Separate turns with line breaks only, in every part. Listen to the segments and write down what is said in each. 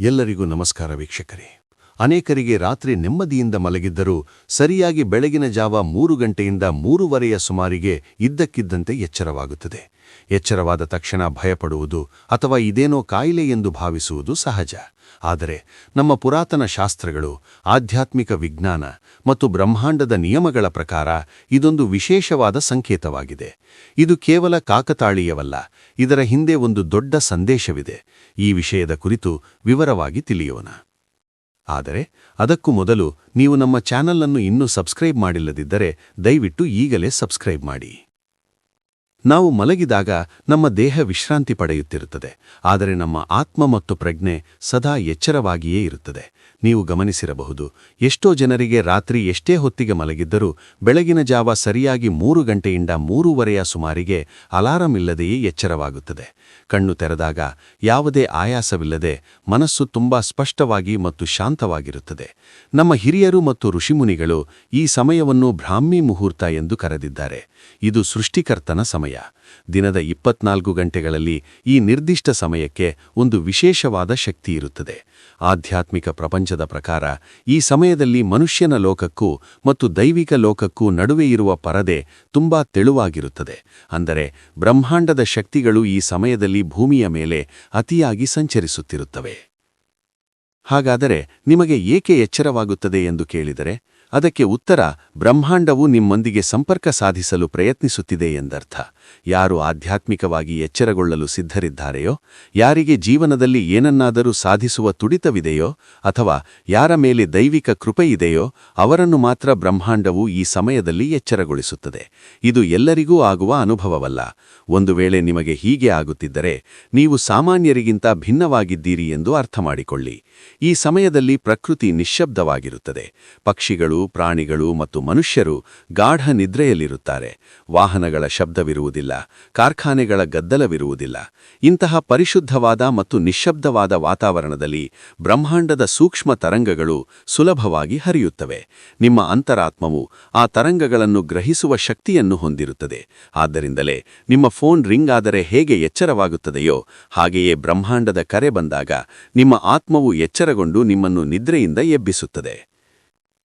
ಎಲ್ಲರಿಗೂ ನಮಸ್ಕಾರ ವೀಕ್ಷಕರೇ. ಅನೇಕರಿಗೆ ರಾತ್ರಿ ನೆಮ್ಮದಿಯಿಂದ ಮಲಗಿದ್ದರೂ ಸರಿಯಾಗಿ ಬೆಳಗಿನ ಜಾವ ಮೂರು ಗಂಟೆಯಿಂದ ಮೂರುವರೆಯ ಸುಮಾರಿಗೆ ಇದ್ದಕ್ಕಿದ್ದಂತೆ ಎಚ್ಚರವಾಗುತ್ತದೆ. ಎಚ್ಚರವಾದ ತಕ್ಷಣ ಭಯಪಡುವುದು ಅಥವಾ ಇದೇನೋ ಕಾಯಿಲೆ ಎಂದು ಭಾವಿಸುವುದು ಸಹಜ. ಆದರೆ ನಮ್ಮ ಪುರಾತನ ಶಾಸ್ತ್ರಗಳು, ಆಧ್ಯಾತ್ಮಿಕ ವಿಜ್ಞಾನ ಮತ್ತು ಬ್ರಹ್ಮಾಂಡದ ನಿಯಮಗಳ ಪ್ರಕಾರ ಇದೊಂದು ವಿಶೇಷವಾದ ಸಂಕೇತವಾಗಿದೆ. ಇದು ಕೇವಲ ಕಾಕತಾಳೀಯವಲ್ಲ, ಇದರ ಹಿಂದೆ ಒಂದು ದೊಡ್ಡ ಸಂದೇಶವಿದೆ. ಈ ವಿಷಯದ ಕುರಿತು ವಿವರವಾಗಿ ತಿಳಿಯೋಣ. ಆದರೆ ಅದಕ್ಕೂ ಮೊದಲು ನೀವು ನಮ್ಮ ಚಾನಲ್ ಅನ್ನು ಇನ್ನೂ ಸಬ್ಸ್ಕ್ರೈಬ್ ಮಾಡಿಲ್ಲದಿದ್ದರೆ ದಯವಿಟ್ಟು ಈಗಲೇ ಸಬ್ಸ್ಕ್ರೈಬ್ ಮಾಡಿ. ನಾವು ಮಲಗಿದಾಗ ನಮ್ಮ ದೇಹ ವಿಶ್ರಾಂತಿ ಪಡೆಯುತ್ತಿರುತ್ತದೆ ಆದರೆ ನಮ್ಮ ಆತ್ಮ ಮತ್ತು ಪ್ರಜ್ಞೆ ಸದಾ ಎಚ್ಚರವಾಗಿಯೇ ಇರುತ್ತದೆ. ನೀವು ಗಮನಿಸಿರಬಹುದು. ಎಷ್ಟೋ ಜನರಿಗೆ ರಾತ್ರಿ ಎಷ್ಟೇ ಹೊತ್ತಿಗೆ ಮಲಗಿದ್ದರೂ ಬೆಳಗಿನ ಜಾವ ಸರಿಯಾಗಿ ಮೂರು ಗಂಟೆಯಿಂದ ಮೂರುವರೆಯ ಸುಮಾರಿಗೆ ಅಲಾರಂ ಇಲ್ಲದೆಯೇ ಎಚ್ಚರವಾಗುತ್ತದೆ. ಕಣ್ಣು ತೆರೆದಾಗ ಯಾವುದೇ ಆಯಾಸವಿಲ್ಲದೆ ಮನಸ್ಸು ತುಂಬಾ ಸ್ಪಷ್ಟವಾಗಿ ಮತ್ತು ಶಾಂತವಾಗಿರುತ್ತದೆ. ನಮ್ಮ ಹಿರಿಯರು ಮತ್ತು ಋಷಿಮುನಿಗಳು ಈ ಸಮಯವನ್ನು ಬ್ರಾಹ್ಮಿ ಮುಹೂರ್ತ ಎಂದು ಕರೆದಿದ್ದಾರೆ. ಇದು ಸೃಷ್ಟಿಕರ್ತನ ಸಮಯ. ದಿನದ ಇಪ್ಪತ್ನಾಲ್ಕು ಗಂಟೆಗಳಲ್ಲಿ ಈ ನಿರ್ದಿಷ್ಟ ಸಮಯಕ್ಕೆ ಒಂದು ವಿಶೇಷವಾದ ಶಕ್ತಿ ಇರುತ್ತದೆ. ಆಧ್ಯಾತ್ಮಿಕ ಪ್ರಪಂಚದ ಪ್ರಕಾರ ಈ ಸಮಯದಲ್ಲಿ ಮನುಷ್ಯನ ಲೋಕಕ್ಕೂ ಮತ್ತು ದೈವಿಕ ಲೋಕಕ್ಕೂ ನಡುವೆ ಇರುವ ಪರದೆ ತುಂಬಾ ತೆಳುವಾಗಿರುತ್ತದೆ. ಅಂದರೆ ಬ್ರಹ್ಮಾಂಡದ ಶಕ್ತಿಗಳು ಈ ಸಮಯದಲ್ಲಿ ಭೂಮಿಯ ಮೇಲೆ ಅತಿಯಾಗಿ ಸಂಚರಿಸುತ್ತಿರುತ್ತವೆ. ಹಾಗಾದರೆ ನಿಮಗೆ ಏಕೆ ಎಚ್ಚರವಾಗುತ್ತದೆ ಎಂದು ಕೇಳಿದರೆ ಅದಕ್ಕೆ ಉತ್ತರ, ಬ್ರಹ್ಮಾಂಡವು ನಿಮ್ಮೊಂದಿಗೆ ಸಂಪರ್ಕ ಸಾಧಿಸಲು ಪ್ರಯತ್ನಿಸುತ್ತಿದೆ ಎಂದರ್ಥ. ಯಾರು ಆಧ್ಯಾತ್ಮಿಕವಾಗಿ ಎಚ್ಚರಗೊಳ್ಳಲು ಸಿದ್ಧರಿದ್ದಾರೆಯೋ, ಯಾರಿಗೆ ಜೀವನದಲ್ಲಿ ಏನನ್ನಾದರೂ ಸಾಧಿಸುವ ತುಡಿತವಿದೆಯೋ, ಅಥವಾ ಯಾರ ಮೇಲೆ ದೈವಿಕ ಕೃಪೆಯಿದೆಯೋ ಅವರನ್ನು ಮಾತ್ರ ಬ್ರಹ್ಮಾಂಡವು ಈ ಸಮಯದಲ್ಲಿ ಎಚ್ಚರಗೊಳಿಸುತ್ತದೆ. ಇದು ಎಲ್ಲರಿಗೂ ಆಗುವ ಅನುಭವವಲ್ಲ. ಒಂದು ವೇಳೆ ನಿಮಗೆ ಹೀಗೆ ಆಗುತ್ತಿದ್ದರೆ, ನೀವು ಸಾಮಾನ್ಯರಿಗಿಂತ ಭಿನ್ನವಾಗಿದ್ದೀರಿ ಎಂದು ಅರ್ಥ ಮಾಡಿಕೊಳ್ಳಿ ಈ ಸಮಯದಲ್ಲಿ ಪ್ರಕೃತಿ ನಿಶ್ಶಬ್ದವಾಗಿರುತ್ತದೆ. ಪಕ್ಷಿಗಳು ಪ್ರಾಣಿಗಳು ಮತ್ತು ಮನುಷ್ಯರು ಗಾಢ ನಿದ್ರೆಯಲ್ಲಿರುತ್ತಾರೆ. ವಾಹನಗಳ ಶಬ್ದವಿರುವುದಿಲ್ಲ, ಕಾರ್ಖಾನೆಗಳ ಗದ್ದಲವಿರುವುದಿಲ್ಲ. ಇಂತಹ ಪರಿಶುದ್ಧವಾದ ಮತ್ತು ನಿಶ್ಶಬ್ದವಾದ ವಾತಾವರಣದಲ್ಲಿ ಬ್ರಹ್ಮಾಂಡದ ಸೂಕ್ಷ್ಮ ತರಂಗಗಳು ಸುಲಭವಾಗಿ ಹರಿಯುತ್ತವೆ. ನಿಮ್ಮ ಅಂತರಾತ್ಮವು ಆ ತರಂಗಗಳನ್ನು ಗ್ರಹಿಸುವ ಶಕ್ತಿಯನ್ನು ಹೊಂದಿರುತ್ತದೆ. ಆದ್ದರಿಂದಲೇ ನಿಮ್ಮ ಫೋನ್ ರಿಂಗ್ ಆದರೆ ಹೇಗೆ ಎಚ್ಚರವಾಗುತ್ತದೆಯೋ, ಹಾಗೆಯೇ ಬ್ರಹ್ಮಾಂಡದ ಕರೆ ಬಂದಾಗ ನಿಮ್ಮ ಆತ್ಮವು ಎಚ್ಚರಗೊಂಡು ನಿಮ್ಮನ್ನು ನಿದ್ರೆಯಿಂದ ಎಬ್ಬಿಸುತ್ತದೆ.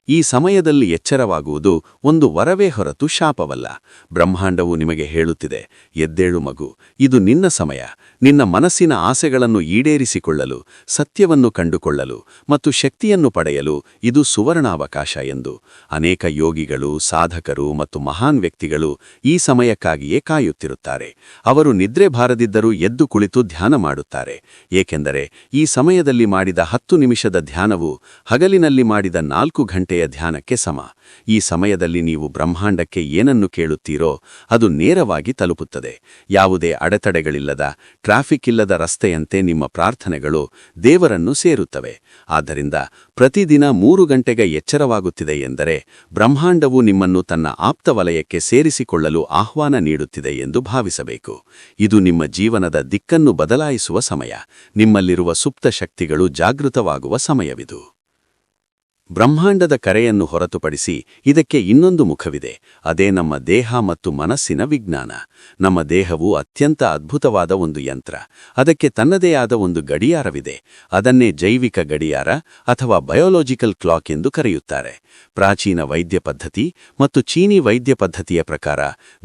ಈ ಸಮಯದಲ್ಲಿ ಎಚ್ಚರವಾಗುವುದು ಒಂದು ವರವೇ ಹೊರತು ಶಾಪವಲ್ಲ. ಬ್ರಹ್ಮಾಂಡವು ನಿಮಗೆ ಹೇಳುತ್ತಿದೆ, ಎದ್ದೇಳು ಮಗು, ಇದು ನಿನ್ನ ಸಮಯ. ನಿನ್ನ ಮನಸ್ಸಿನ ಆಸೆಗಳನ್ನು ಈಡೇರಿಸಿಕೊಳ್ಳಲು, ಸತ್ಯವನ್ನು ಕಂಡುಕೊಳ್ಳಲು ಮತ್ತು ಶಕ್ತಿಯನ್ನು ಪಡೆಯಲು ಇದು ಸುವರ್ಣಾವಕಾಶ ಎಂದು. ಅನೇಕ ಯೋಗಿಗಳು, ಸಾಧಕರು ಮತ್ತು ಮಹಾನ್ ವ್ಯಕ್ತಿಗಳು ಈ ಸಮಯಕ್ಕಾಗಿಯೇ ಕಾಯುತ್ತಿರುತ್ತಾರೆ. ಅವರು ನಿದ್ರೆ ಬಾರದಿದ್ದರೂ ಎದ್ದು ಕುಳಿತು ಧ್ಯಾನ ಮಾಡುತ್ತಾರೆ. ಏಕೆಂದರೆ ಈ ಸಮಯದಲ್ಲಿ ಮಾಡಿದ ಹತ್ತು ನಿಮಿಷದ ಧ್ಯಾನವು ಹಗಲಿನಲ್ಲಿ ಮಾಡಿದ ನಾಲ್ಕು ಗಂಟೆಯ ಧ್ಯಾನಕ್ಕೆ ಸಮ. ಈ ಸಮಯದಲ್ಲಿ ನೀವು ಬ್ರಹ್ಮಾಂಡಕ್ಕೆ ಏನನ್ನು ಕೇಳುತ್ತೀರೋ ಅದು ನೇರವಾಗಿ ತಲುಪುತ್ತದೆ. ಯಾವುದೇ ಅಡೆತಡೆಗಳಿಲ್ಲದ, ಟ್ರಾಫಿಕ್ ಇಲ್ಲದ ರಸ್ತೆಯಂತೆ ನಿಮ್ಮ ಪ್ರಾರ್ಥನೆಗಳು ದೇವರನ್ನು ಸೇರುತ್ತವೆ. ಆದ್ದರಿಂದ ಪ್ರತಿದಿನ ಮೂರು ಗಂಟೆಗೆ ಎಚ್ಚರವಾಗುತ್ತಿದೆ ಎಂದರೆ ಬ್ರಹ್ಮಾಂಡವು ನಿಮ್ಮನ್ನು ತನ್ನ ಆಪ್ತ ವಲಯಕ್ಕೆ ಸೇರಿಸಿಕೊಳ್ಳಲು ಆಹ್ವಾನ ನೀಡುತ್ತಿದೆ ಎಂದು ಭಾವಿಸಬೇಕು. ಇದು ನಿಮ್ಮ ಜೀವನದ ದಿಕ್ಕನ್ನು ಬದಲಾಯಿಸುವ ಸಮಯ. ನಿಮ್ಮಲ್ಲಿರುವ ಸುಪ್ತ ಶಕ್ತಿಗಳು ಜಾಗೃತವಾಗುವ ಸಮಯವಿದು. ಬ್ರಹ್ಮಾಂಡದ ಕರೆಯನ್ನು ಹೊರತುಪಡಿಸಿ ಇದಕ್ಕೆ ಇನ್ನೊಂದು ಮುಖವಿದೆ. ಅದೇ ನಮ್ಮ ದೇಹ ಮತ್ತು ಮನಸ್ಸಿನ ವಿಜ್ಞಾನ. ನಮ್ಮ ದೇಹವು ಅತ್ಯಂತ ಅದ್ಭುತವಾದ ಒಂದು ಯಂತ್ರ. ಅದಕ್ಕೆ ತನ್ನದೇ ಆದ ಒಂದು ಗಡಿಯಾರವಿದೆ. ಅದನ್ನೇ ಜೈವಿಕ ಗಡಿಯಾರ ಅಥವಾ ಬಯೋಲಾಜಿಕಲ್ ಕ್ಲಾಕ್ ಎಂದು ಕರೆಯುತ್ತಾರೆ. ಪ್ರಾಚೀನ ವೈದ್ಯ ಪದ್ಧತಿ ಮತ್ತು ಚೀನಿ ವೈದ್ಯ ಪದ್ಧತಿಯ ಪ್ರಕಾರ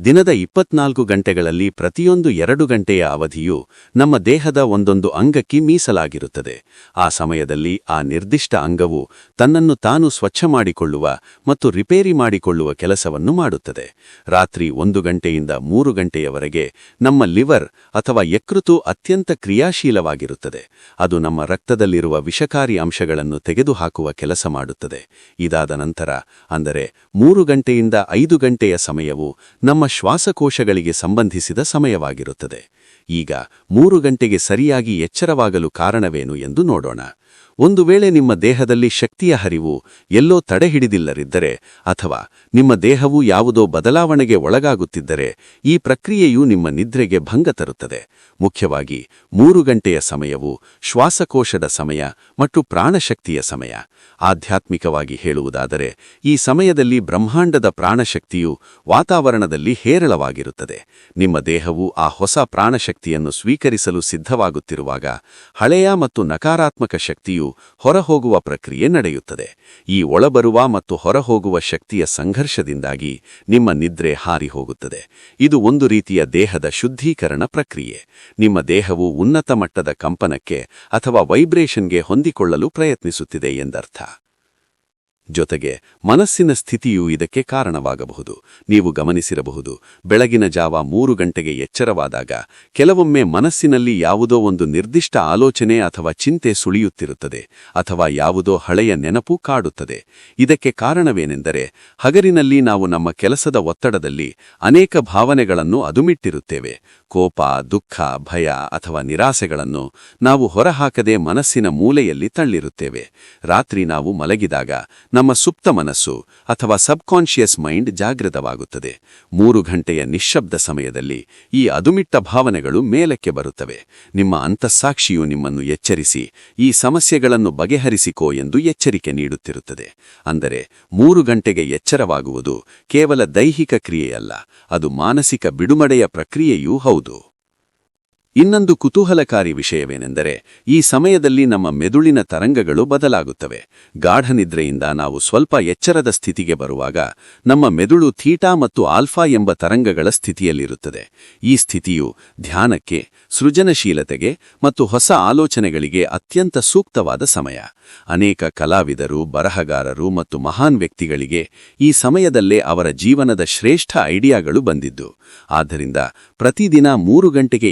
ದಿನದ ಇಪ್ಪತ್ನಾಲ್ಕು ಗಂಟೆಗಳಲ್ಲಿ ಪ್ರತಿಯೊಂದು ಎರಡು ಗಂಟೆಯ ಅವಧಿಯು ನಮ್ಮ ದೇಹದ ಒಂದೊಂದು ಅಂಗಕ್ಕೆ ಮೀಸಲಾಗಿರುತ್ತದೆ. ಆ ಸಮಯದಲ್ಲಿ ಆ ನಿರ್ದಿಷ್ಟ ಅಂಗವು ತನ್ನನ್ನು ತಾನು ಸ್ವಚ್ಛ ಮಾಡಿಕೊಳ್ಳುವ ಮತ್ತು ರಿಪೇರಿ ಮಾಡಿಕೊಳ್ಳುವ ಕೆಲಸವನ್ನು ಮಾಡುತ್ತದೆ. ರಾತ್ರಿ ಒಂದು ಗಂಟೆಯಿಂದ ಮೂರು ಗಂಟೆಯವರೆಗೆ ನಮ್ಮ ಲಿವರ್ ಅಥವಾ ಯಕೃತು ಅತ್ಯಂತ ಕ್ರಿಯಾಶೀಲವಾಗಿರುತ್ತದೆ. ಅದು ನಮ್ಮ ರಕ್ತದಲ್ಲಿರುವ ವಿಷಕಾರಿ ಅಂಶಗಳನ್ನು ತೆಗೆದುಹಾಕುವ ಕೆಲಸ ಮಾಡುತ್ತದೆ. ಇದಾದ ನಂತರ, ಅಂದರೆ ಮೂರು ಗಂಟೆಯಿಂದ ಐದು ಗಂಟೆಯ ಸಮಯವು ನಮ್ಮ ಶ್ವಾಸಕೋಶಗಳಿಗೆ ಸಂಬಂಧಿಸಿದ ಸಮಯವಾಗಿರುತ್ತದೆ. ಈಗ ಮೂರು ಗಂಟೆಗೆ ಸರಿಯಾಗಿ ಎಚ್ಚರವಾಗಲು ಕಾರಣವೇನು ಎಂದು ನೋಡೋಣ. ಒಂದು ವೇಳೆ ನಿಮ್ಮ ದೇಹದಲ್ಲಿ ಶಕ್ತಿಯ ಹರಿವು ಎಲ್ಲೋ ತಡೆಹಿಡಿದಿಲ್ಲರಿದ್ದರೆ ಅಥವಾ ನಿಮ್ಮ ದೇಹವು ಯಾವುದೋ ಬದಲಾವಣೆಗೆ ಒಳಗಾಗುತ್ತಿದ್ದರೆ ಈ ಪ್ರಕ್ರಿಯೆಯು ನಿಮ್ಮ ನಿದ್ರೆಗೆ ಭಂಗ ತರುತ್ತದೆ. ಮುಖ್ಯವಾಗಿ ಮೂರು ಗಂಟೆಯ ಸಮಯವು ಶ್ವಾಸಕೋಶದ ಸಮಯ ಮತ್ತು ಪ್ರಾಣಶಕ್ತಿಯ ಸಮಯ. ಆಧ್ಯಾತ್ಮಿಕವಾಗಿ ಹೇಳುವುದಾದರೆ ಈ ಸಮಯದಲ್ಲಿ ಬ್ರಹ್ಮಾಂಡದ ಪ್ರಾಣಶಕ್ತಿಯು ವಾತಾವರಣದಲ್ಲಿ ಹೇರಳವಾಗಿರುತ್ತದೆ. ನಿಮ್ಮ ದೇಹವು ಆ ಹೊಸ
ಪ್ರಾಣಶಕ್ತಿಯನ್ನು ಸ್ವೀಕರಿಸಲು ಸಿದ್ಧವಾಗುತ್ತಿರುವಾಗ ಹಳೆಯ ಮತ್ತು ನಕಾರಾತ್ಮಕ ಶಕ್ತಿಯು ಹೊರಹೋಗುವ ಪ್ರಕ್ರಿಯೆ ನಡೆಯುತ್ತದೆ. ಈ ಒಳಬರುವ ಮತ್ತು ಹೊರಹೋಗುವ ಶಕ್ತಿಯ ಸಂಘರ್ಷದಿಂದಾಗಿ ನಿಮ್ಮ ನಿದ್ರೆ ಹಾರಿ ಹೋಗುತ್ತದೆ ಇದು ಒಂದು ರೀತಿಯ ದೇಹದ ಶುದ್ಧೀಕರಣ ಪ್ರಕ್ರಿಯೆ. ನಿಮ್ಮ ದೇಹವು ಉನ್ನತ ಮಟ್ಟದ ಕಂಪನಕ್ಕೆ ಅಥವಾ ವೈಬ್ರೇಷನ್ಗೆ ಹೊಂದಿಕೊಳ್ಳಲು ಪ್ರಯತ್ನಿಸುತ್ತಿದೆ ಎಂದರ್ಥ. ಜೊತೆಗೆ ಮನಸ್ಸಿನ ಸ್ಥಿತಿಯು ಇದಕ್ಕೆ ಕಾರಣವಾಗಬಹುದು. ನೀವು ಗಮನಿಸಿರಬಹುದು, ಬೆಳಗಿನ ಜಾವ ಮೂರು ಗಂಟೆಗೆ ಎಚ್ಚರವಾದಾಗ ಕೆಲವೊಮ್ಮೆ ಮನಸ್ಸಿನಲ್ಲಿ ಯಾವುದೋ ಒಂದು ನಿರ್ದಿಷ್ಟ ಆಲೋಚನೆ ಅಥವಾ ಚಿಂತೆ ಸುಳಿಯುತ್ತಿರುತ್ತದೆ ಅಥವಾ ಯಾವುದೋ ಹಳೆಯ ನೆನಪು ಕಾಡುತ್ತದೆ. ಇದಕ್ಕೆ ಕಾರಣವೇನೆಂದರೆ ಹಗರಿನಲ್ಲಿ ನಾವು ನಮ್ಮ ಕೆಲಸದ ಒತ್ತಡದಲ್ಲಿ ಅನೇಕ ಭಾವನೆಗಳನ್ನು ಅದುಮಿಟ್ಟಿರುತ್ತೇವೆ. ಕೋಪ, ದುಃಖ, ಭಯ ಅಥವಾ ನಿರಾಸೆಗಳನ್ನು ನಾವು ಹೊರಹಾಕದೆ ಮನಸ್ಸಿನ ಮೂಲೆಯಲ್ಲಿ ತಳ್ಳಿರುತ್ತೇವೆ. ರಾತ್ರಿ ನಾವು ಮಲಗಿದಾಗ ನಮ್ಮ ಸುಪ್ತ ಮನಸ್ಸು ಅಥವಾ ಸಬ್ಕಾನ್ಷಿಯಸ್ ಮೈಂಡ್ ಜಾಗೃತವಾಗುತ್ತದೆ. ಮೂರು ಗಂಟೆಯ ನಿಶ್ಶಬ್ದ ಸಮಯದಲ್ಲಿ ಈ ಅದುಮಿಟ್ಟ ಭಾವನೆಗಳು ಮೇಲಕ್ಕೆ ಬರುತ್ತವೆ. ನಿಮ್ಮ ಅಂತಸ್ಸಾಕ್ಷಿಯು ನಿಮ್ಮನ್ನು ಎಚ್ಚರಿಸಿ, ಈ ಸಮಸ್ಯೆಗಳನ್ನು ಬಗೆಹರಿಸಿಕೋ ಎಂದು ಎಚ್ಚರಿಕೆ ನೀಡುತ್ತಿರುತ್ತದೆ. ಅಂದರೆ, ಮೂರು ಗಂಟೆಗೆ ಎಚ್ಚರವಾಗುವುದು ಕೇವಲ ದೈಹಿಕ ಕ್ರಿಯೆಯಲ್ಲ, ಅದು ಮಾನಸಿಕ ಬಿಡುಮಡೆಯ ಪ್ರಕ್ರಿಯೆಯೂ ಹೌದು. Audu. ಇನ್ನೊಂದು ಕುತೂಹಲಕಾರಿ ವಿಷಯವೇನೆಂದರೆ, ಈ ಸಮಯದಲ್ಲಿ ನಮ್ಮ ಮೆದುಳಿನ ತರಂಗಗಳು ಬದಲಾಗುತ್ತವೆ. ಗಾಢನಿದ್ರೆಯಿಂದ ನಾವು ಸ್ವಲ್ಪ ಎಚ್ಚರದ ಸ್ಥಿತಿಗೆ ಬರುವಾಗ ನಮ್ಮ ಮೆದುಳು ಥೀಟಾ ಮತ್ತು ಆಲ್ಫಾ ಎಂಬ ತರಂಗಗಳ ಸ್ಥಿತಿಯಲ್ಲಿರುತ್ತದೆ. ಈ ಸ್ಥಿತಿಯು ಧ್ಯಾನಕ್ಕೆ, ಸೃಜನಶೀಲತೆಗೆ ಮತ್ತು ಹೊಸ ಆಲೋಚನೆಗಳಿಗೆ ಅತ್ಯಂತ ಸೂಕ್ತವಾದ ಸಮಯ. ಅನೇಕ ಕಲಾವಿದರು, ಬರಹಗಾರರು ಮತ್ತು ಮಹಾನ್ ವ್ಯಕ್ತಿಗಳಿಗೆ ಈ ಸಮಯದಲ್ಲೇ ಅವರ ಜೀವನದ ಶ್ರೇಷ್ಠ ಐಡಿಯಾಗಳು ಬಂದಿದ್ದು. ಆದ್ದರಿಂದ ಪ್ರತಿದಿನ ಮೂರು ಗಂಟೆಗೆ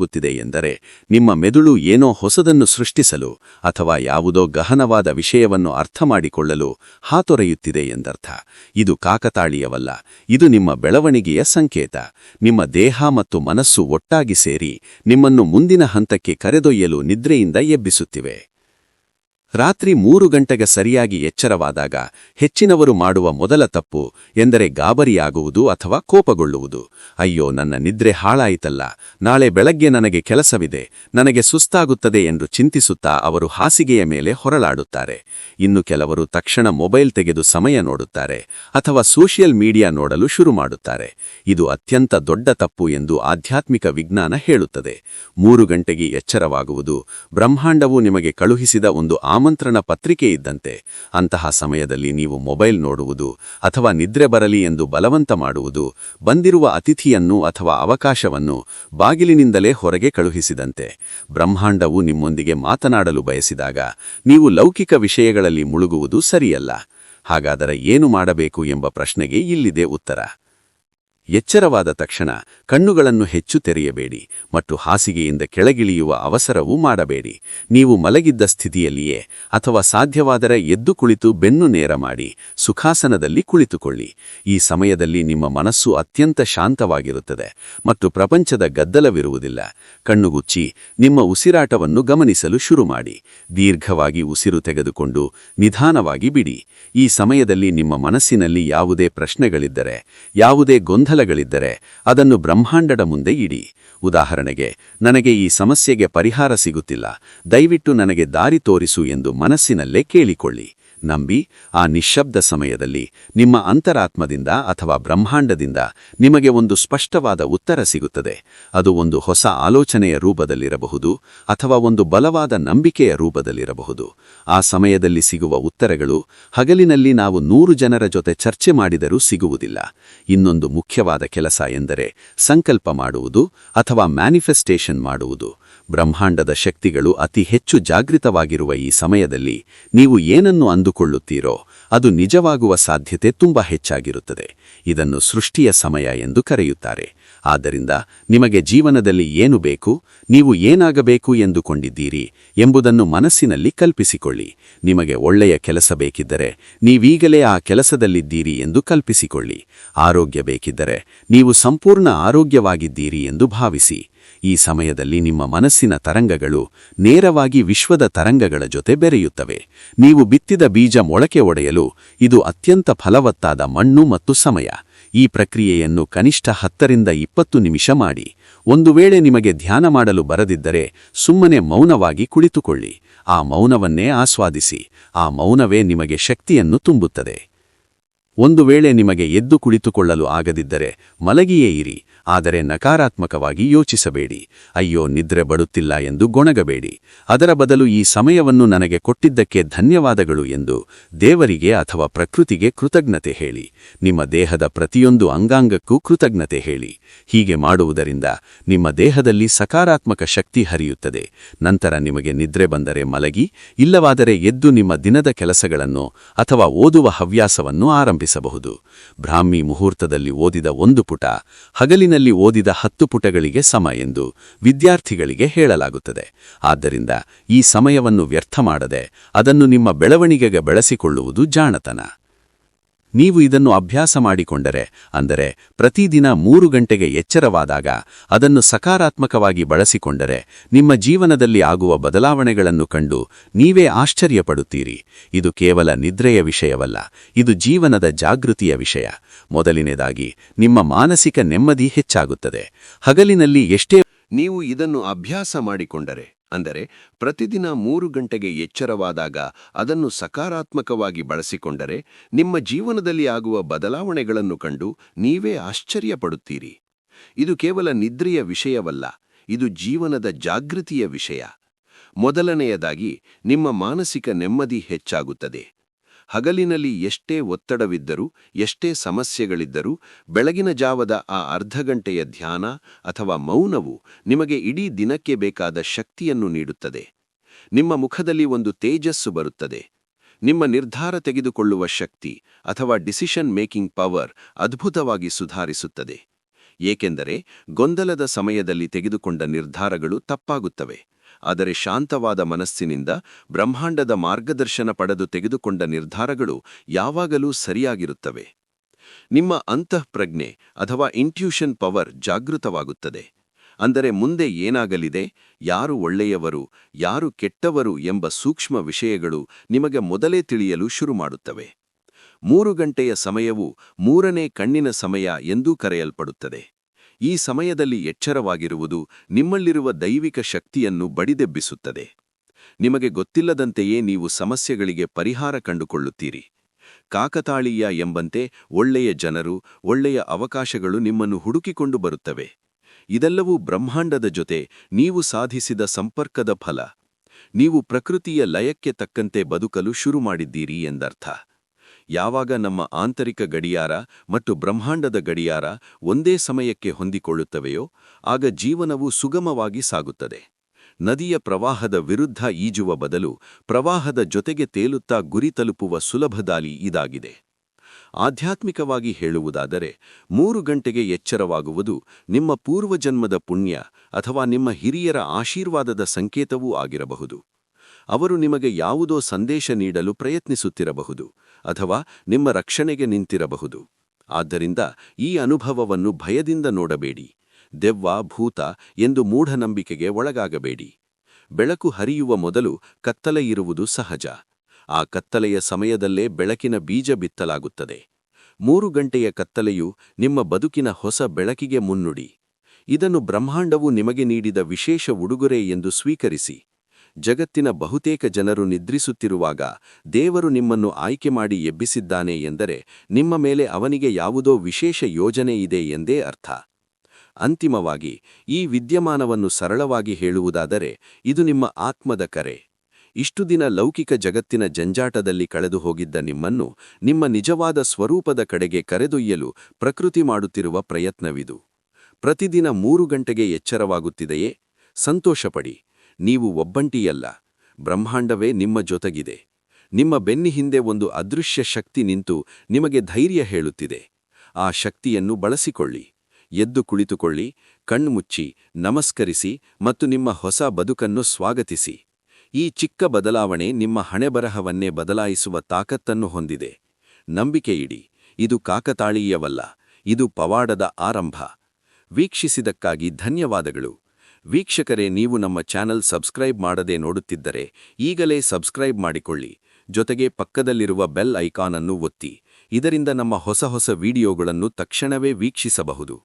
ಎಚ್ಚರವಾಗುತ್ತಿದೆ ಎಂದರೆ ನಿಮ್ಮ ಮೆದುಳು ಏನೋ ಹೊಸದನ್ನು ಸೃಷ್ಟಿಸಲು ಅಥವಾ ಯಾವುದೋ ಗಹನವಾದ ವಿಷಯವನ್ನು ಅರ್ಥಮಾಡಿಕೊಳ್ಳಲು ಹಾತೊರೆಯುತ್ತಿದೆ ಎಂದರ್ಥ. ಇದು ಕಾಕತಾಳೀಯವಲ್ಲ. ಇದು ನಿಮ್ಮ ಬೆಳವಣಿಗೆಯ ಸಂಕೇತ. ನಿಮ್ಮ ದೇಹ ಮತ್ತು ಮನಸ್ಸು ಒಟ್ಟಾಗಿ ಸೇರಿ ನಿಮ್ಮನ್ನು ಮುಂದಿನ ಹಂತಕ್ಕೆ ಕರೆದೊಯ್ಯಲು ನಿದ್ರೆಯಿಂದ ಎಬ್ಬಿಸುತ್ತಿವೆ. ರಾತ್ರಿ ಮೂರು ಗಂಟೆಗೆ ಸರಿಯಾಗಿ ಎಚ್ಚರವಾದಾಗ ಹೆಚ್ಚಿನವರು ಮಾಡುವ ಮೊದಲ ತಪ್ಪು ಎಂದರೆ ಗಾಬರಿಯಾಗುವುದು ಅಥವಾ ಕೋಪಗೊಳ್ಳುವುದು. ಅಯ್ಯೋ, ನನ್ನ ನಿದ್ರೆ ಹಾಳಾಯಿತಲ್ಲ. ನಾಳೆ ಬೆಳಗ್ಗೆ ನನಗೆ ಕೆಲಸವಿದೆ. ನನಗೆ ಸುಸ್ತಾಗುತ್ತದೆ ಎಂದು ಚಿಂತಿಸುತ್ತಾ ಅವರು ಹಾಸಿಗೆಯ ಮೇಲೆ ಹೊರಳಾಡುತ್ತಾರೆ ಇನ್ನು ಕೆಲವರು ತಕ್ಷಣ ಮೊಬೈಲ್ ತೆಗೆದು ಸಮಯ ನೋಡುತ್ತಾರೆ ಅಥವಾ ಸೋಷಿಯಲ್ ಮೀಡಿಯಾ ನೋಡಲು ಶುರು ಮಾಡುತ್ತಾರೆ. ಇದು ಅತ್ಯಂತ ದೊಡ್ಡ ತಪ್ಪು ಎಂದು ಆಧ್ಯಾತ್ಮಿಕ ವಿಜ್ಞಾನ ಹೇಳುತ್ತದೆ. ಮೂರು ಗಂಟೆಗೆ ಎಚ್ಚರವಾಗುವುದು ಬ್ರಹ್ಮಾಂಡವು ನಿಮಗೆ ಕಳುಹಿಸಿದ ಒಂದು ಆಮಂತ್ರಣ ಪತ್ರಿಕೆ ಇದ್ದಂತೆ, ಅಂತಹ ಸಮಯದಲ್ಲಿ ನೀವು ಮೊಬೈಲ್ ನೋಡುವುದು ಅಥವಾ ನಿದ್ರೆ ಬರಲಿ ಎಂದು ಬಲವಂತ ಮಾಡುವುದು, ಬಂದಿರುವ ಅತಿಥಿಯನ್ನು ಅಥವಾ ಅವಕಾಶವನ್ನು ಬಾಗಿಲಿನಿಂದಲೇ ಹೊರಗೆ ಕಳುಹಿಸಿದಂತೆ, ಬ್ರಹ್ಮಾಂಡವು ನಿಮ್ಮೊಂದಿಗೆ ಮಾತನಾಡಲು ಬಯಸಿದಾಗ ನೀವು ಲೌಕಿಕ ವಿಷಯಗಳಲ್ಲಿ ಮುಳುಗುವುದು ಸರಿಯಲ್ಲ. ಹಾಗಾದರೆ ಏನು ಮಾಡಬೇಕು ಎಂಬ ಪ್ರಶ್ನೆಗೆ ಇಲ್ಲಿದೆ ಉತ್ತರ. ಎಚ್ಚರವಾದ ತಕ್ಷಣ ಕಣ್ಣುಗಳನ್ನು ಹೆಚ್ಚು ತೆರೆಯಬೇಡಿ ಮತ್ತು ಹಾಸಿಗೆಯಿಂದ ಕೆಳಗಿಳಿಯುವ ಅವಸರವೂ ಮಾಡಬೇಡಿ. ನೀವು ಮಲಗಿದ್ದ ಸ್ಥಿತಿಯಲ್ಲಿಯೇ ಅಥವಾ ಸಾಧ್ಯವಾದರೆ ಎದ್ದು ಕುಳಿತು ಬೆನ್ನು ನೇರ ಮಾಡಿ ಸುಖಾಸನದಲ್ಲಿ ಕುಳಿತುಕೊಳ್ಳಿ. ಈ ಸಮಯದಲ್ಲಿ ನಿಮ್ಮ ಮನಸ್ಸು ಅತ್ಯಂತ ಶಾಂತವಾಗಿರುತ್ತದೆ ಮತ್ತು ಪ್ರಪಂಚದ ಗದ್ದಲವಿರುವುದಿಲ್ಲ. ಕಣ್ಣುಗುಚ್ಚಿ ನಿಮ್ಮ ಉಸಿರಾಟವನ್ನು ಗಮನಿಸಲು ಶುರು ಮಾಡಿ. ದೀರ್ಘವಾಗಿ ಉಸಿರು ತೆಗೆದುಕೊಂಡು ನಿಧಾನವಾಗಿ ಬಿಡಿ. ಈ ಸಮಯದಲ್ಲಿ ನಿಮ್ಮ ಮನಸ್ಸಿನಲ್ಲಿ ಯಾವುದೇ ಪ್ರಶ್ನೆಗಳಿದ್ದರೆ, ಯಾವುದೇ ಗೊಂದಲಗಳಿದ್ದರೆ ಅದನ್ನು ಬ್ರಹ್ಮಾಂಡದ ಮುಂದೆ ಇಡಿ. ಉದಾಹರಣೆಗೆ, ನನಗೆ ಈ ಸಮಸ್ಯೆಗೆ ಪರಿಹಾರ ಸಿಗುತ್ತಿಲ್ಲ. ದಯವಿಟ್ಟು ನನಗೆ ದಾರಿ ತೋರಿಸು ಎಂದು ಮನಸ್ಸಿನಲ್ಲೇ ಕೇಳಿಕೊಳ್ಳಿ. ನಂಬಿ ಆ ನಿಶ್ಶಬ್ದ ಸಮಯದಲ್ಲಿ ನಿಮ್ಮ ಅಂತರಾತ್ಮದಿಂದ ಅಥವಾ ಬ್ರಹ್ಮಾಂಡದಿಂದ ನಿಮಗೆ ಒಂದು ಸ್ಪಷ್ಟವಾದ ಉತ್ತರ ಸಿಗುತ್ತದೆ. ಅದು ಒಂದು ಹೊಸ ಆಲೋಚನೆಯ ರೂಪದಲ್ಲಿರಬಹುದು ಅಥವಾ ಒಂದು ಬಲವಾದ ನಂಬಿಕೆಯ ರೂಪದಲ್ಲಿರಬಹುದು. ಆ ಸಮಯದಲ್ಲಿ ಸಿಗುವ ಉತ್ತರಗಳು ಹಗಲಿನಲ್ಲಿ ನಾವು ನೂರು ಜನರ ಜೊತೆ ಚರ್ಚೆ ಮಾಡಿದರೂ ಸಿಗುವುದಿಲ್ಲ. ಇನ್ನೊಂದು ಮುಖ್ಯವಾದ ಕೆಲಸ ಎಂದರೆ ಸಂಕಲ್ಪ ಮಾಡುವುದು ಅಥವಾ ಮ್ಯಾನಿಫೆಸ್ಟೇಷನ್ ಮಾಡುವುದು. ಬ್ರಹ್ಮಾಂಡದ ಶಕ್ತಿಗಳು ಅತಿ ಹೆಚ್ಚು ಜಾಗೃತವಾಗಿರುವ ಈ ಸಮಯದಲ್ಲಿ ನೀವು ಏನನ್ನು ಅಂದುಕೊಳ್ಳುತ್ತೀರೋ ಅದು ನಿಜವಾಗುವ ಸಾಧ್ಯತೆ ತುಂಬಾ ಹೆಚ್ಚಾಗಿರುತ್ತದೆ. ಇದನ್ನು ಸೃಷ್ಟಿಯ ಸಮಯ ಎಂದು ಕರೆಯುತ್ತಾರೆ. ಆದ್ದರಿಂದ ನಿಮಗೆ ಜೀವನದಲ್ಲಿ ಏನು ಬೇಕು, ನೀವು ಏನಾಗಬೇಕು ಎಂದುಕೊಂಡಿದ್ದೀರಿ ಎಂಬುದನ್ನು ಮನಸ್ಸಿನಲ್ಲಿ ಕಲ್ಪಿಸಿಕೊಳ್ಳಿ. ನಿಮಗೆ ಒಳ್ಳೆಯ ಕೆಲಸ ಬೇಕಿದ್ದರೆ ನೀವೀಗಲೇ ಆ ಕೆಲಸದಲ್ಲಿದ್ದೀರಿ ಎಂದು ಕಲ್ಪಿಸಿಕೊಳ್ಳಿ. ಆರೋಗ್ಯ ಬೇಕಿದ್ದರೆ ನೀವು ಸಂಪೂರ್ಣ ಆರೋಗ್ಯವಾಗಿದ್ದೀರಿ ಎಂದು ಭಾವಿಸಿ. ಈ ಸಮಯದಲ್ಲಿ ನಿಮ್ಮ ಮನಸ್ಸಿನ ತರಂಗಗಳು ನೇರವಾಗಿ ವಿಶ್ವದ ತರಂಗಗಳ ಜೊತೆ ಬೆರೆಯುತ್ತವೆ. ನೀವು ಬಿತ್ತಿದ ಬೀಜ ಮೊಳಕೆ ಒಡೆಯಲು ಇದು ಅತ್ಯಂತ ಫಲವತ್ತಾದ ಮಣ್ಣು ಮತ್ತು ಸಮಯ. ಈ ಪ್ರಕ್ರಿಯೆಯನ್ನು ಕನಿಷ್ಠ ಹತ್ತರಿಂದ ಇಪ್ಪತ್ತು ನಿಮಿಷ ಮಾಡಿ. ಒಂದು ವೇಳೆ ನಿಮಗೆ ಧ್ಯಾನ ಮಾಡಲು ಬರದಿದ್ದರೆ ಸುಮ್ಮನೆ ಮೌನವಾಗಿ ಕುಳಿತುಕೊಳ್ಳಿ. ಆ ಮೌನವನ್ನೇ ಆಸ್ವಾದಿಸಿ. ಆ ಮೌನವೇ ನಿಮಗೆ ಶಕ್ತಿಯನ್ನು ತುಂಬುತ್ತದೆ. ಒಂದು ವೇಳೆ ನಿಮಗೆ ಎದ್ದು ಕುಳಿತುಕೊಳ್ಳಲು ಆಗದಿದ್ದರೆ ಮಲಗಿಯೇ ಇರಿ. ಆದರೆ ನಕಾರಾತ್ಮಕವಾಗಿ ಯೋಚಿಸಬೇಡಿ. ಅಯ್ಯೋ, ನಿದ್ರೆ ಬಡುತ್ತಿಲ್ಲ ಎಂದು ಗೊಣಗಬೇಡಿ. ಅದರ ಬದಲು ಈ ಸಮಯವನ್ನು ನನಗೆ ಕೊಟ್ಟಿದ್ದಕ್ಕೆ ಧನ್ಯವಾದಗಳು ಎಂದು ದೇವರಿಗೆ ಅಥವಾ ಪ್ರಕೃತಿಗೆ ಕೃತಜ್ಞತೆ ಹೇಳಿ. ನಿಮ್ಮ ದೇಹದ ಪ್ರತಿಯೊಂದು ಅಂಗಾಂಗಕ್ಕೂ ಕೃತಜ್ಞತೆ ಹೇಳಿ. ಹೀಗೆ ಮಾಡುವುದರಿಂದ ನಿಮ್ಮ ದೇಹದಲ್ಲಿ ಸಕಾರಾತ್ಮಕ ಶಕ್ತಿ ಹರಿಯುತ್ತದೆ. ನಂತರ ನಿಮಗೆ ನಿದ್ರೆ ಬಂದರೆ ಮಲಗಿ, ಇಲ್ಲವಾದರೆ ಎದ್ದು ನಿಮ್ಮ ದಿನದ ಕೆಲಸಗಳನ್ನು ಅಥವಾ ಓದುವ ಹವ್ಯಾಸವನ್ನು ಆರಂಭಿಸಬಹುದು. ಬ್ರಾಹ್ಮಿ ಮುಹೂರ್ತದಲ್ಲಿ ಓದಿದ ಒಂದು ಪುಟ ಹಗಲಿನಲ್ಲಿ ಓದಿದ ಹತ್ತು ಪುಟಗಳಿಗೆ ಸಮ ಎಂದು ವಿದ್ಯಾರ್ಥಿಗಳಿಗೆ ಹೇಳಲಾಗುತ್ತದೆ. ಆದ್ದರಿಂದ ಈ ಸಮಯವನ್ನು ವ್ಯರ್ಥ ಮಾಡದೆ ಅದನ್ನು ನಿಮ್ಮ ಬೆಳವಣಿಗೆಗೆ ಬಳಸಿಕೊಳ್ಳುವುದು ಜಾಣತನ. ನೀವು ಇದನ್ನು ಅಭ್ಯಾಸ ಮಾಡಿಕೊಂಡರೆ, ಅಂದರೆ ಪ್ರತಿದಿನ ಮೂರು ಗಂಟೆಗೆ ಎಚ್ಚರವಾದಾಗ, ಅದನ್ನು ಸಕಾರಾತ್ಮಕವಾಗಿ ಬಳಸಿಕೊಂಡರೆ, ನಿಮ್ಮ ಜೀವನದಲ್ಲಿ ಆಗುವ ಬದಲಾವಣೆಗಳನ್ನು ಕಂಡು ನೀವೇ ಆಶ್ಚರ್ಯಪಡುತ್ತೀರಿ. ಇದು ಕೇವಲ ನಿದ್ರೆಯ ವಿಷಯವಲ್ಲ, ಇದು ಜೀವನದ ಜಾಗೃತಿಯ ವಿಷಯ. ಮೊದಲನೇದಾಗಿ ನಿಮ್ಮ ಮಾನಸಿಕ ನೆಮ್ಮದಿ ಹೆಚ್ಚಾಗುತ್ತದೆ. ಹಗಲಿನಲ್ಲಿ ಎಷ್ಟೇ
ನೀವು ಇದನ್ನು ಅಭ್ಯಾಸ ಮಾಡಿಕೊಂಡರೆ ಅಂದರೆ ಪ್ರತಿದಿನ ಮೂರು ಗಂಟೆಗೆ ಎಚ್ಚರವಾದಾಗ ಅದನ್ನು ಸಕಾರಾತ್ಮಕವಾಗಿ ಬಳಸಿಕೊಂಡರೆ ನಿಮ್ಮ ಜೀವನದಲ್ಲಿ ಆಗುವ ಬದಲಾವಣೆಗಳನ್ನು ಕಂಡು ನೀವೇ ಆಶ್ಚರ್ಯಪಡುತ್ತೀರಿ. ಇದು ಕೇವಲ ನಿದ್ರೆಯ ವಿಷಯವಲ್ಲ, ಇದು ಜೀವನದ ಜಾಗೃತಿಯ ವಿಷಯ. ಮೊದಲನೆಯದಾಗಿ ನಿಮ್ಮ ಮಾನಸಿಕ ನೆಮ್ಮದಿ ಹೆಚ್ಚಾಗುತ್ತದೆ. ಹಗಲಿನಲ್ಲಿ ಎಷ್ಟೇ ಒತ್ತಡವಿದ್ದರೂ, ಎಷ್ಟೇ ಸಮಸ್ಯೆಗಳಿದ್ದರೂ, ಬೆಳಗಿನ ಜಾವದ ಆ ಅರ್ಧ ಗಂಟೆಯ ಧ್ಯಾನ ಅಥವಾ ಮೌನವು ನಿಮಗೆ ಇಡೀ ದಿನಕ್ಕೆ ಬೇಕಾದ ಶಕ್ತಿಯನ್ನು ನೀಡುತ್ತದೆ. ನಿಮ್ಮ ಮುಖದಲ್ಲಿ ಒಂದು ತೇಜಸ್ಸು ಬರುತ್ತದೆ. ನಿಮ್ಮ ನಿರ್ಧಾರ ತೆಗೆದುಕೊಳ್ಳುವ ಶಕ್ತಿ ಅಥವಾ ಡಿಸಿಷನ್ ಮೇಕಿಂಗ್ ಪವರ್ ಅದ್ಭುತವಾಗಿ ಸುಧಾರಿಸುತ್ತದೆ. ಏಕೆಂದರೆ, ಗೊಂದಲದ ಸಮಯದಲ್ಲಿ ತೆಗೆದುಕೊಂಡ ನಿರ್ಧಾರಗಳು ತಪ್ಪಾಗುತ್ತವೆ. ಆದರೆ ಶಾಂತವಾದ ಮನಸ್ಸಿನಿಂದ ಬ್ರಹ್ಮಾಂಡದ ಮಾರ್ಗದರ್ಶನ ಪಡೆದು ತೆಗೆದುಕೊಂಡ ನಿರ್ಧಾರಗಳು ಯಾವಾಗಲೂ ಸರಿಯಾಗಿರುತ್ತವೆ. ನಿಮ್ಮ ಅಂತಃಪ್ರಜ್ಞೆ ಅಥವಾ ಇಂಟ್ಯೂಷನ್ ಪವರ್ ಜಾಗೃತವಾಗುತ್ತದೆ. ಅಂದರೆ ಮುಂದೆ ಏನಾಗಲಿದೆ, ಯಾರು ಒಳ್ಳೆಯವರು, ಯಾರು ಕೆಟ್ಟವರು ಎಂಬ ಸೂಕ್ಷ್ಮ ವಿಷಯಗಳು ನಿಮಗೆ ಮೊದಲೇ ತಿಳಿಯಲು ಶುರುಮಾಡುತ್ತವೆ ಮೂರು ಗಂಟೆಯ ಸಮಯವು ಮೂರನೇ ಕಣ್ಣಿನ ಸಮಯ ಎಂದೂ ಕರೆಯಲ್ಪಡುತ್ತದೆ. ಈ ಸಮಯದಲ್ಲಿ ಎಚ್ಚರವಾಗಿರುವುದು ನಿಮ್ಮಲ್ಲಿರುವ ದೈವಿಕ ಶಕ್ತಿಯನ್ನು ಬಡಿದೆಬ್ಬಿಸುತ್ತದೆ. ನಿಮಗೆ ಗೊತ್ತಿಲ್ಲದಂತೆಯೇ ನೀವು ಸಮಸ್ಯೆಗಳಿಗೆ ಪರಿಹಾರ ಕಂಡುಕೊಳ್ಳುತ್ತೀರಿ. ಕಾಕತಾಳೀಯ ಎಂಬಂತೆ ಒಳ್ಳೆಯ ಜನರು, ಒಳ್ಳೆಯ ಅವಕಾಶಗಳು ನಿಮ್ಮನ್ನು ಹುಡುಕಿಕೊಂಡು ಬರುತ್ತವೆ. ಇದೆಲ್ಲವೂ ಬ್ರಹ್ಮಾಂಡದ ಜೊತೆ ನೀವು ಸಾಧಿಸಿದ ಸಂಪರ್ಕದ ಫಲ. ನೀವು ಪ್ರಕೃತಿಯ ಲಯಕ್ಕೆ ತಕ್ಕಂತೆ ಬದುಕಲು ಶುರು ಮಾಡಿದ್ದೀರಿ ಎಂದರ್ಥ. ಯಾವಾಗ ನಮ್ಮ ಆಂತರಿಕ ಗಡಿಯಾರ ಮತ್ತು ಬ್ರಹ್ಮಾಂಡದ ಗಡಿಯಾರ ಒಂದೇ ಸಮಯಕ್ಕೆ ಹೊಂದಿಕೊಳ್ಳುತ್ತವೆಯೋ, ಆಗ ಜೀವನವು ಸುಗಮವಾಗಿ ಸಾಗುತ್ತದೆ. ನದಿಯ ಪ್ರವಾಹದ ವಿರುದ್ಧ ಈಜುವ ಬದಲು ಪ್ರವಾಹದ ಜೊತೆಗೆ ತೇಲುತ್ತಾ ಗುರಿ ತಲುಪುವ ಸುಲಭ ದಾಲಿ ಇದಾಗಿದೆ. ಆಧ್ಯಾತ್ಮಿಕವಾಗಿ ಹೇಳುವುದಾದರೆ, ಮೂರು ಗಂಟೆಗೆ ಎಚ್ಚರವಾಗುವುದು ನಿಮ್ಮ ಪೂರ್ವಜನ್ಮದ ಪುಣ್ಯ ಅಥವಾ ನಿಮ್ಮ ಹಿರಿಯರ ಆಶೀರ್ವಾದದ ಸಂಕೇತವೂ ಆಗಿರಬಹುದು. ಅವರು ನಿಮಗೆ ಯಾವುದೋ ಸಂದೇಶ ನೀಡಲು ಪ್ರಯತ್ನಿಸುತ್ತಿರಬಹುದು ಅಥವಾ ನಿಮ್ಮ ರಕ್ಷಣೆಗೆ ನಿಂತಿರಬಹುದು. ಆದ್ದರಿಂದ ಈ ಅನುಭವವನ್ನು ಭಯದಿಂದ ನೋಡಬೇಡಿ. ದೆವ್ವ, ಭೂತ ಎಂದು ಮೂಢನಂಬಿಕೆಗೆ ಒಳಗಾಗಬೇಡಿ. ಬೆಳಕು ಹರಿಯುವ ಮೊದಲು ಕತ್ತಲೆಯಿರುವುದು ಸಹಜ. ಆ ಕತ್ತಲೆಯ ಸಮಯದಲ್ಲೇ ಬೆಳಕಿನ ಬೀಜ ಬಿತ್ತಲಾಗುತ್ತದೆ. ಮೂರು ಗಂಟೆಯ ಕತ್ತಲೆಯು ನಿಮ್ಮ ಬದುಕಿನ ಹೊಸ ಬೆಳಕಿಗೆ ಮುನ್ನುಡಿ. ಇದನ್ನು ಬ್ರಹ್ಮಾಂಡವು ನಿಮಗೆ ನೀಡಿದ ವಿಶೇಷ ಉಡುಗೊರೆ ಎಂದು ಸ್ವೀಕರಿಸಿ. ಜಗತ್ತಿನ ಬಹುತೇಕ ಜನರು ನಿದ್ರಿಸುತ್ತಿರುವಾಗ ದೇವರು ನಿಮ್ಮನ್ನು ಆಯ್ಕೆ ಮಾಡಿ ಎಬ್ಬಿಸಿದ್ದಾನೆ ಎಂದರೆ ನಿಮ್ಮ ಮೇಲೆ ಅವನಿಗೆ ಯಾವುದೋ ವಿಶೇಷ ಯೋಜನೆ ಇದೆ ಎಂದೇ ಅರ್ಥ. ಅಂತಿಮವಾಗಿ, ಈ ವಿದ್ಯಮಾನವನ್ನು ಸರಳವಾಗಿ ಹೇಳುವುದಾದರೆ ಇದು ನಿಮ್ಮ ಆತ್ಮದ ಕರೆ. ಇಷ್ಟು ದಿನ ಲೌಕಿಕ ಜಗತ್ತಿನ ಜಂಜಾಟದಲ್ಲಿ ಕಳೆದು ಹೋಗಿದ್ದ ನಿಮ್ಮನ್ನು ನಿಮ್ಮ ನಿಜವಾದ ಸ್ವರೂಪದ ಕಡೆಗೆ ಕರೆದೊಯ್ಯಲು ಪ್ರಕೃತಿ ಮಾಡುತ್ತಿರುವ ಪ್ರಯತ್ನವಿದು. ಪ್ರತಿದಿನ ಮೂರು ಗಂಟೆಗೆ ಎಚ್ಚರವಾಗುತ್ತಿದೆಯೇ? ಸಂತೋಷಪಡಿ. ನೀವು ಒಬ್ಬಂಟಿಯಲ್ಲ, ಬ್ರಹ್ಮಾಂಡವೇ ನಿಮ್ಮ ಜೊತೆಗಿದೆ. ನಿಮ್ಮ ಬೆನ್ನಿ ಹಿಂದೆ ಒಂದು ಅದೃಶ್ಯ ಶಕ್ತಿ ನಿಂತು ನಿಮಗೆ ಧೈರ್ಯ ಹೇಳುತ್ತಿದೆ. ಆ ಶಕ್ತಿಯನ್ನು ಬಳಸಿಕೊಳ್ಳಿ. ಎದ್ದು ಕುಳಿತುಕೊಳ್ಳಿ, ಕಣ್ಮುಚ್ಚಿ, ನಮಸ್ಕರಿಸಿ ಮತ್ತು ನಿಮ್ಮ ಹೊಸ ಬದುಕನ್ನು ಸ್ವಾಗತಿಸಿ. ಈ ಚಿಕ್ಕ ಬದಲಾವಣೆ ನಿಮ್ಮ ಹಣೆಬರಹವನ್ನೇ ಬದಲಾಯಿಸುವ ತಾಕತ್ತನ್ನು ಹೊಂದಿದೆ. ನಂಬಿಕೆಯಿಡಿ, ಇದು ಕಾಕತಾಳೀಯವಲ್ಲ, ಇದು ಪವಾಡದ ಆರಂಭ. ವೀಕ್ಷಿಸಿದಕ್ಕಾಗಿ ಧನ್ಯವಾದಗಳು. ವೀಕ್ಷಕರೇ, ನೀವು ನಮ್ಮ ಚಾನೆಲ್ ಸಬ್ಸ್ಕ್ರೈಬ್ ಮಾಡದೆ ನೋಡುತ್ತಿದ್ದರೆ ಈಗಲೇ ಸಬ್ಸ್ಕ್ರೈಬ್ ಮಾಡಿಕೊಳ್ಳಿ. ಜೊತೆಗೆ ಪಕ್ಕದಲ್ಲಿರುವ ಬೆಲ್ ಐಕಾನ್ ಅನ್ನು ಒತ್ತಿ. ಇದರಿಂದ ನಮ್ಮ ಹೊಸ ಹೊಸ ವಿಡಿಯೋಗಳನ್ನು ತಕ್ಷಣವೇ ವೀಕ್ಷಿಸಬಹುದು.